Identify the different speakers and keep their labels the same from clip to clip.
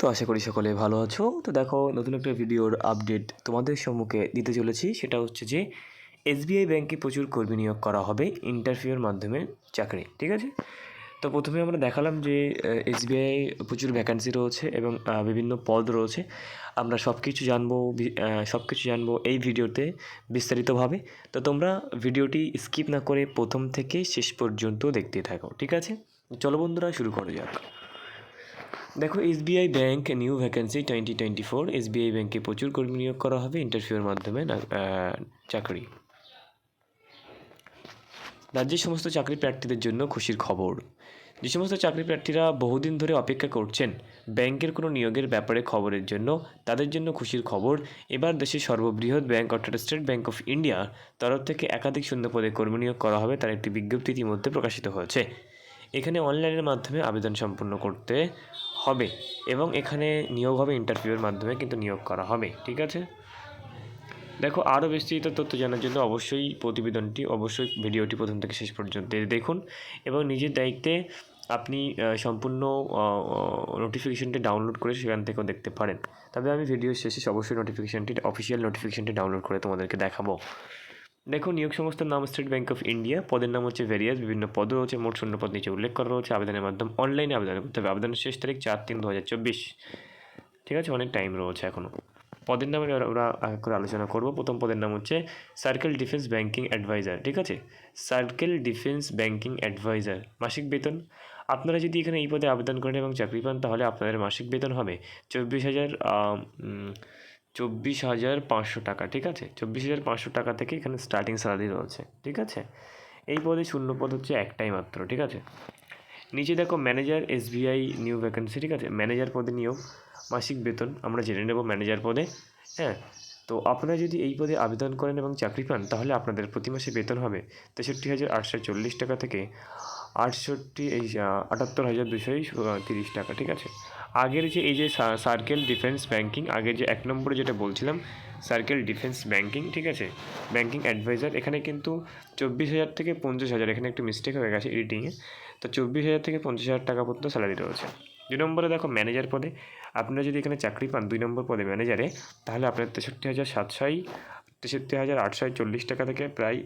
Speaker 1: তো আশা করি সকলে ভালো আছো। তো দেখো, নতুন একটা ভিডিওর আপডেট তোমাদের সম্মুখে দিতে চলেছি। সেটা হচ্ছে যে এসবিআই ব্যাংকে প্রচুর কর্মী নিয়োগ করা হবে ইন্টারভিউর মাধ্যমে চাকরি, ঠিক আছে? তো প্রথমে আমরা দেখালাম যে এসবিআই প্রচুর ভ্যাকান্সি রয়েছে এবং বিভিন্ন পদ রয়েছে। আমরা সব কিছু জানব সব কিছু জানব এই ভিডিওতে বিস্তারিতভাবে। তো তোমরা ভিডিওটি স্কিপ না করে প্রথম থেকে শেষ পর্যন্ত দেখতে থাকো, ঠিক আছে? চলো বন্ধুরা, শুরু করা যাক। দেখো SBI bank new vacancy twenty twenty four SBI ব্যাংকে প্রচুর কর্মী নিয়োগ করা হবে ইন্টারভিউয়ের মাধ্যমে চাকরি। রাজ্যের সমস্ত চাকরি প্রার্থীদের জন্য খুশির খবর। যে সমস্ত চাকরি প্রার্থীরা বহুদিন ধরে অপেক্ষা করছেন ব্যাংকের কোনো নিয়োগের ব্যাপারে খবরের জন্য, তাদের জন্য খুশির খবর। এবার দেশের সর্ববৃহৎ ব্যাংক অর্থাৎ স্টেট ব্যাংক অফ ইন্ডিয়ার তরফ থেকে একাধিক শূন্য পদে কর্মী নিয়োগ করা হবে, তার একটি বিজ্ঞপ্তি ইতিমধ্যে প্রকাশিত হয়েছে। এখানে অনলাইনের মাধ্যমে আবেদন সম্পূর্ণ করতে হবে এবং এখানে নিয়োগ হবে ইন্টারভিউয়ের মাধ্যমে কিন্তু নিয়োগ করা হবে, ঠিক আছে? দেখো, আরও বিস্তৃত তথ্য জানার জন্য অবশ্যই প্রতিবেদনটি, অবশ্যই ভিডিওটি প্রথম থেকে শেষ পর্যন্ত দেখুন এবং নিজের দায়িত্বে আপনি সম্পূর্ণ নোটিফিকেশনটি ডাউনলোড করে সেখান থেকেও দেখতে পারেন। তবে আমি ভিডিও শেষে অবশ্যই নোটিফিকেশনটি অফিসিয়াল নোটিফিকেশনটি ডাউনলোড করে তোমাদেরকে দেখাবো। দেখো, নিয়োগ সংস্থার নাম স্টেট ব্যাঙ্ক অফ ইন্ডিয়া পদের নাম হচ্ছে ভেরিয়াস বিভিন্ন পদ রয়েছে মোট শূন্য পদ নিচে উল্লেখ করা রয়েছে। আবেদনের মাধ্যম অনলাইনে আবেদন করতে হবে। আবেদনের শেষ তারিখ চার তিন দু হাজার চব্বিশ। ঠিক আছে, অনেক টাইম রয়েছে এখনও পদের নামে ওরা করে আলোচনা করব। প্রথম পদের নাম হচ্ছে সার্কেল ডিফেন্স ব্যাংকিং অ্যাডভাইজার ঠিক আছে? সার্কেল ডিফেন্স ব্যাংকিং অ্যাডভাইজার মাসিক বেতন। আপনারা যদি এখানে এই পদে আবেদন করেন এবং চাকরি পান, তাহলে আপনাদের মাসিক বেতন হবে চব্বিশ হাজার চব্বিশ হাজার পাঁচশো টাকা, ঠিক আছে? চব্বিশ হাজার পাঁচশো টাকা থেকে এখানে স্টার্টিং স্যালারি রয়েছে, ঠিক আছে? এই পদে শূন্য পদ হচ্ছে একটাই মাত্র, ঠিক আছে? নিচে দেখো ম্যানেজার এসবিআই নিউ ভ্যাকেন্সি ঠিক আছে? ম্যানেজার পদে নিয়োগ, মাসিক বেতন, আমরা জেনে নেব ম্যানেজার পদে হ্যাঁ? তো আপনারা যদি এই পদে আবেদন করেন এবং চাকরি পান, তাহলে আপনাদের প্রতি মাসে বেতন হবে তেষট্টি হাজার আটশো চল্লিশ টাকা থেকে আটষট্টি, এই আটাত্তর হাজার দুশো তিরিশ টাকা, ঠিক আছে? আগের যে এই যে সার্কেল ডিফেন্স ব্যাংকিং আগের যে এক নম্বরে যেটা বলছিলাম সার্কেল ডিফেন্স ব্যাংকিং ঠিক আছে? ব্যাংকিং অ্যাডভাইজার এখানে কিন্তু চব্বিশ হাজার থেকে পঞ্চাশ হাজার, এখানে একটু মিস্টেক হয়ে গেছে এডিটিংয়ে তো চব্বিশ হাজার থেকে পঞ্চাশ হাজার টাকা পর্যন্ত স্যালারি রয়েছে দুই নম্বরে দেখো ম্যানেজার পদে, আপনারা যদি এখানে চাকরি পান দুই নম্বর পদে ম্যানেজারে তাহলে আপনার তেষট্টি হাজার সাতশোই তেষট্টি হাজার আটশো চল্লিশ টাকা থেকে প্রায়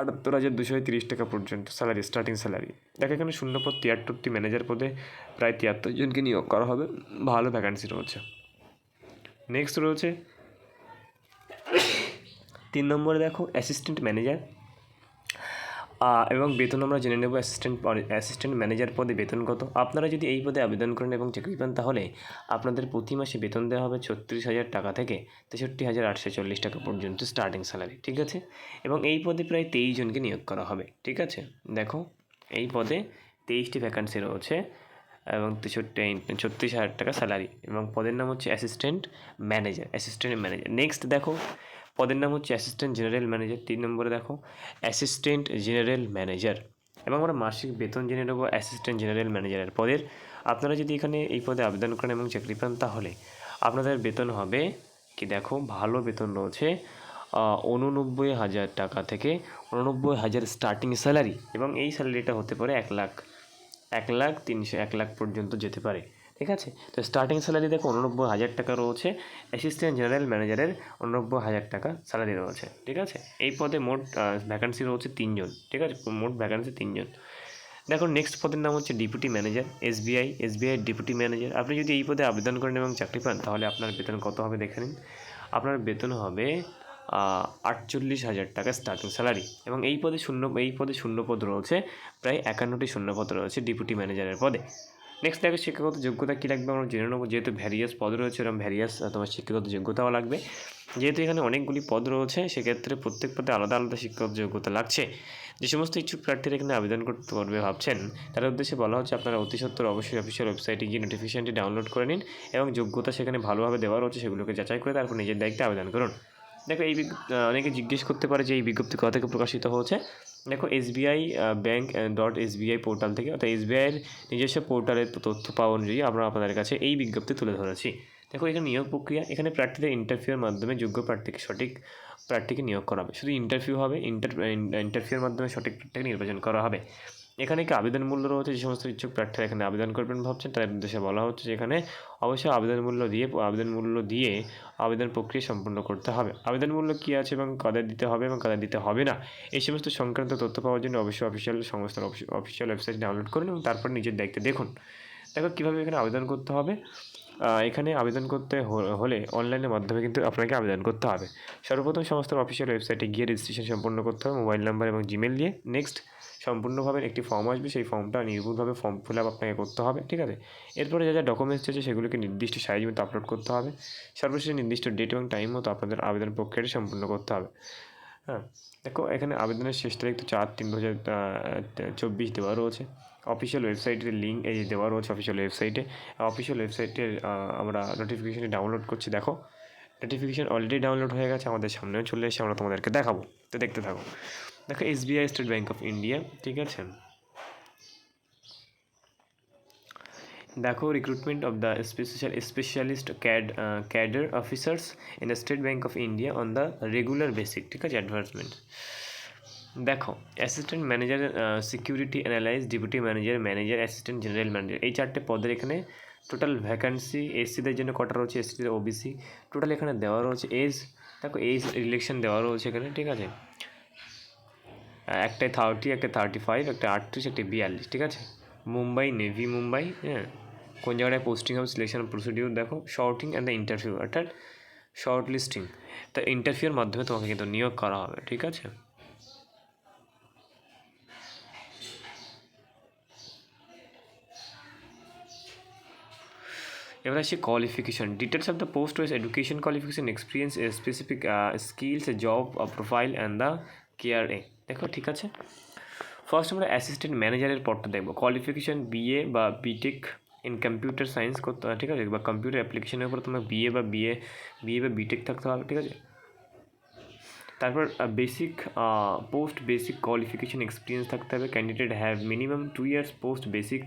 Speaker 1: আটাত্তর হাজার দুশো তিরিশ টাকা পর্যন্ত স্যালারি স্টার্টিং স্যালারি দেখা এখানে শূন্য পদ তিয়াত্তরটি ম্যানেজার পদে প্রায় তিয়াত্তর জনকে নিয়োগ করা হবে। ভালো ভ্যাকান্সি রয়েছে। নেক্সট রয়েছে, তিন নম্বরে দেখো অ্যাসিস্ট্যান্ট ম্যানেজার এবং বেতন আমরা জেনে নেব অ্যাসিস্ট্যান্ট অ্যাসিস্ট্যান্ট ম্যানেজার পদে বেতন কত আপনারা যদি এই পদে আবেদন করেন এবং চাকরি পান, তাহলে আপনাদের প্রতি মাসে বেতন দেওয়া হবে ছত্রিশ হাজার টাকা থেকে তেষট্টি হাজার আটশো চল্লিশ টাকা পর্যন্ত স্টার্টিং স্যালারি ঠিক আছে? এবং এই পদে প্রায় তেইশ জনকে নিয়োগ করা হবে, ঠিক আছে? দেখো, এই পদে তেইশটি ভ্যাকান্সি রয়েছে এবং তেষট্টি, ছত্রিশ হাজার টাকা স্যালারি এবং পদের নাম হচ্ছে assistant manager assistant manager next দেখো পদের নাম হচ্ছে অ্যাসিস্ট্যান্ট জেনারেল ম্যানেজার। তিন নম্বরে দেখো, অ্যাসিস্ট্যান্ট জেনারেল ম্যানেজার এবং আমরা মাসিক বেতন জেনে নেব অ্যাসিস্ট্যান্ট জেনারেল ম্যানেজারের পদের। আপনারা যদি এখানে এই পদে আবেদন করেন এবং চাকরি পান, তাহলে আপনাদের বেতন হবে কি দেখো, ভালো বেতন রয়েছে উননব্বই হাজার টাকা থেকে উননব্বই হাজার স্টার্টিং স্যালারি এবং এই স্যালারিটা হতে পারে এক লাখ এক লাখ তিনশো, এক লাখ পর্যন্ত যেতে পারে। ঠিক আছে? তো স্টার্টিং স্যালারি দেখো উননব্বই হাজার টাকা রয়েছে। অ্যাসিস্ট্যান্ট জেনারেল ম্যানেজারের উননব্বই হাজার টাকা স্যালারি রয়েছে, ঠিক আছে? এই পদে মোট ভ্যাকান্সি রয়েছে তিনজন, ঠিক আছে? মোট ভ্যাকান্সি তিনজন। দেখো নেক্সট পদের নাম হচ্ছে deputy manager SBI SBI deputy manager আপনি যদি এই পদে আবেদন করেন এবং চাকরি পান, তাহলে আপনার বেতন কত হবে দেখে নিন। আপনার বেতন হবে আটচল্লিশ হাজার টাকা স্টার্টিং স্যালারি এবং এই পদে শূন্য, এই পদে শূন্য পদ রয়েছে, প্রায় একান্নটি শূন্য পদ রয়েছে ডিপুটি ম্যানেজারের পদে। নেক্সট দেখো শিক্ষাগত যোগ্যতা কী লাগবে আমরা জেনে নেব। যেহেতু ভ্যারিয়াস পদ রয়েছে এরকম ভ্যারিয়াস তোমার শিক্ষাগত যোগ্যতাও লাগবে। যেহেতু এখানে অনেকগুলি পদ রয়েছে, সেক্ষেত্রে প্রত্যেক পদে আলাদা আলাদা শিক্ষাগত যোগ্যতা লাগছে। যে সমস্ত ইচ্ছুক প্রার্থীরা এখানে আবেদন করতে পারবে ভাবছেন, তার উদ্দেশ্যে বলা হচ্ছে আপনারা অতি সত্তর অবশ্যই অফিসিয়াল ওয়েবসাইটে গিয়ে নোটিফিকেশনটি ডাউনলোড করে নিন এবং যোগ্যতা সেখানে ভালোভাবে দেওয়া রয়েছে, সেগুলোকে যাচাই করে তারপর নিজের দায়িত্বে আবেদন করুন। দেখো এই অনেকে জিজ্ঞেস করতে পারে যে এই বিজ্ঞপ্তি কোথা থেকে প্রকাশিত হয়েছে। দেখো SBI bank dot SBI portal থেকে, অর্থাৎ এসবিআইয়ের নিজস্ব পোর্টালের তথ্য পাওয়া অনুযায়ী আমরা আপনাদের কাছে এই বিজ্ঞপ্তি তুলে ধরেছি। দেখো এখানে নিয়োগ প্রক্রিয়া, এখানে প্রার্থীদের ইন্টারভিউর মাধ্যমে যোগ্য প্রার্থীকে সঠিক প্রার্থীকে নিয়োগ করা হবে। শুধু ইন্টারভিউ হবে ইন্টার ইন্টারভিউর মাধ্যমে সঠিক প্রার্থীকে নির্বাচন করা হবে। এখানে কি আবেদন মূল্য রয়েছে? যে সমস্ত ইচ্ছুক প্রার্থীরা এখানে আবেদন করবেন ভাবছেন, তাদের উদ্দেশ্যে বলা হচ্ছে যে এখানে অবশ্যই আবেদন মূল্য দিয়ে, আবেদন মূল্য দিয়ে আবেদন প্রক্রিয়া সম্পূর্ণ করতে হবে। আবেদন মূল্য কী আছে এবং কাদের দিতে হবে এবং কাদের দিতে হবে না? এই সমস্ত সংক্রান্ত তথ্য পাওয়ার জন্য অবশ্যই অফিসিয়াল সংস্থার অফিসিয়াল ওয়েবসাইট ডাউনলোড করুন এবং তারপর নিজের দায়িত্বে দেখুন। দেখো কীভাবে এখানে আবেদন করতে হবে। এখানে আবেদন করতে হলে অনলাইনের মাধ্যমে কিন্তু আপনাকে আবেদন করতে হবে। সর্বপ্রথম সংস্থার অফিসিয়াল ওয়েবসাইটে গিয়ে রেজিস্ট্রেশন সম্পন্ন করতে হবে, মোবাইল নাম্বার এবং জিমেল দিয়ে। নেক্সট সম্পূর্ণভাবে একটি ফর্ম আসবে, সেই ফর্মটা নির্ভুলভাবে ফর্ম ফিল আপ আপনাকে করতে হবে, ঠিক আছে? এরপরে যা যা ডকুমেন্টস আছে সেগুলোকে নির্দিষ্ট সাইজ মতো আপলোড করতে হবে, সর্বশেষে নির্দিষ্ট ডেট এবং টাইম মতো আপনাদের আবেদন প্রক্রিয়াটি সম্পূর্ণ করতে হবে। হ্যাঁ দেখো, এখানে আবেদনের শেষ তারিখ তো চার তিন দু হাজার চব্বিশ দেওয়া রয়েছে। অফিসিয়াল ওয়েবসাইটের লিঙ্ক এই দেওয়া রয়েছে অফিসিয়াল ওয়েবসাইটে অফিসিয়াল ওয়েবসাইটের আমরা নোটিফিকেশানটি ডাউনলোড করছি, দেখো। নোটিফিকেশান অলরেডি ডাউনলোড হয়ে গেছে, আমাদের সামনেও চলে এসে আমরা তোমাদেরকে দেখাবো। তো দেখতে থাকো। দেখো SBI State Bank of India ঠিক আছে? দেখো recruitment of the special specialist cad cadre officers in the State Bank of India on the regular basic ঠিক আছে অ্যাডভার্টাইজমেন্ট দেখো assistant manager security analyse deputy manager manager assistant general manager এই চারটে পদের এখানে টোটাল ভ্যাকান্সি এসসিদের জন্য কটা রয়েছে? এসসিদের ওবিসি টোটাল এখানে দেওয়া রয়েছে এজ দেখো এজ রিলেকশন দেওয়া রয়েছে এখানে, ঠিক আছে? একটায় থার্টি একটা থার্টি ফাইভ একটা আটত্রিশ, একটা বিয়াল্লিশ, ঠিক আছে? মুম্বাই, নেভি মুম্বাই হ্যাঁ? কোন জায়গায় পোস্টিং হবে সিলেকশন প্রসিডিউর দেখো? শর্টিং অ্যান্ড দ্য ইন্টারভিউ অর্থাৎ শর্ট লিস্টিং তা ইন্টারভিউর মাধ্যমে তোমাকে কিন্তু নিয়োগ করা হবে, ঠিক আছে? এবার আসি qualification details of the post wise education qualification experience specific skills job profile and the care. এ দেখো, ঠিক আছে? ফার্স্ট আমরা অ্যাসিস্ট্যান্ট ম্যানেজারের পদটা দেখব। কোয়ালিফিকেশন বিএ বা বিটেক ইন কম্পিউটার সায়েন্স করতে হবে, ঠিক আছে? বা কম্পিউটার অ্যাপ্লিকেশনের উপর তোমার বিএ বা বিএ বিএ বা বিটেক থাকতে হবে, ঠিক আছে? তারপর basic post basic qualification experience থাকতে হবে। Candidate have minimum two years post basic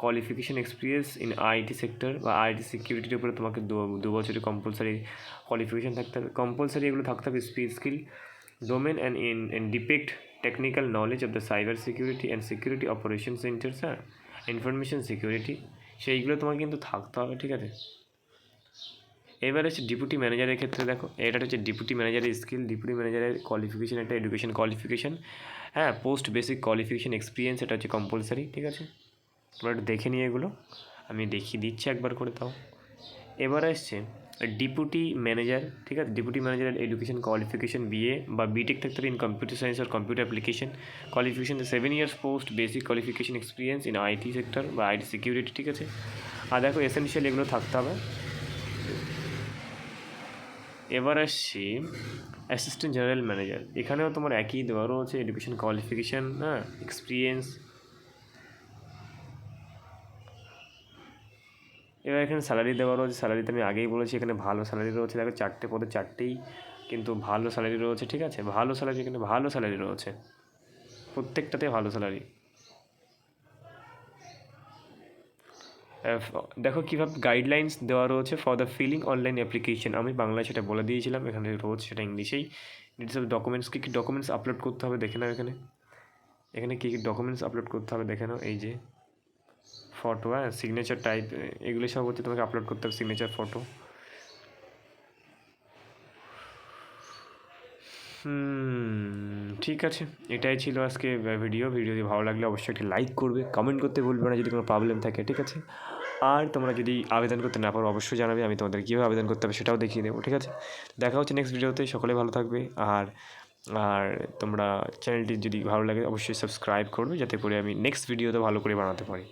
Speaker 1: qualification experience in IT sector বা আইটি সিকিউরিটির উপরে তোমাকে দু দু বছরের কম্পালসারি কোয়ালিফিকেশন থাকতে হবে। কম্পালসারি এগুলো থাকতে হবে speed skill domain and in in depth technical knowledge of the cyber security and security operation centres হ্যাঁ ইনফরমেশন সিকিউরিটি সেইগুলো তোমাকে কিন্তু থাকতে হবে, ঠিক আছে? এবার হচ্ছে ডিপুটি ম্যানেজারের ক্ষেত্রে দেখো এটা হচ্ছে ডিপুটি ম্যানেজারের স্কিল ডিপুটি ম্যানেজারের কোয়ালিফিকেশন একটা এডুকেশন কোয়ালিফিকেশন হ্যাঁ পোস্ট বেসিক কোয়ালিফিকেশন এক্সপিরিয়েন্স এটা হচ্ছে কম্পালসারি ঠিক আছে? তোমরা একটু দেখে নিয়ে এগুলো, আমি দেখিয়ে দিচ্ছি একবার করে তাও। এবার আসছে ডিপুটি ম্যানেজার, ঠিক আছে? Deputy manager education qualification BE বা বিটেক থাকতে in computer science R computer application qualification seven years post basic qualification experience in IT sector বা আইটি সিকিউরিটি ঠিক আছে? আর দেখো এসেনশিয়াল এগুলো থাকতে হবে। এবার আসছি অ্যাসিস্ট্যান্ট জেনারেল ম্যানেজার এখানেও তোমার একই দেওয়া রয়েছে এডুকেশন কোয়ালিফিকেশান হ্যাঁ? এক্সপিরিয়েন্স এবার এখানে স্যালারি দেওয়া রয়েছে স্যালারিতে আমি আগেই বলেছি, এখানে ভালো স্যালারি রয়েছে, দেখো চারটে পদে চারটেই কিন্তু ভালো স্যালারি রয়েছে, ঠিক আছে? ভালো স্যালারি এখানে ভালো স্যালারি রয়েছে। প্রত্যেকটাতে ভালো স্যালারি দেখো কীভাবে গাইডলাইন্স দেওয়া রয়েছে for the filling online application আমি বাংলায় সেটা বলে দিয়েছিলাম, এখানে রয়েছে সেটা ইংলিশেই। ডিটেলস অফ ডকুমেন্টস কী কী ডকুমেন্টস আপলোড করতে হবে দেখে নাও এখানে। এখানে কী কী ডকুমেন্টস আপলোড করতে হবে দেখে নাও, এই যে। ফটো হ্যাঁ সিগনেচার টাইপ এগুলো সব হচ্ছে তোমাকে আপলোড করতে হবে সিগনেচার ফটো ঠিক আছে, এটাই ছিল আজকে ভিডিও ভিডিও যদি ভালো লাগলে অবশ্যই একটি লাইক করবে কমেন্ট করতে ভুলবে না যদি কোনো প্রবলেম থাকে, ঠিক আছে? আর তোমরা যদি আবেদন করতে না পারো অবশ্যই জানাবে, আমি তোমাদের কীভাবে আবেদন করতে হবে সেটাও দেখিয়ে দেবো, ঠিক আছে? দেখা হচ্ছে নেক্সট ভিডিওতে সকলে ভালো থাকবে, আর আর তোমরা চ্যানেলটি যদি ভালো লাগে অবশ্যই সাবস্ক্রাইব করবে, যাতে করে আমি নেক্সট ভিডিওতে ভালো করে বানাতে পারি।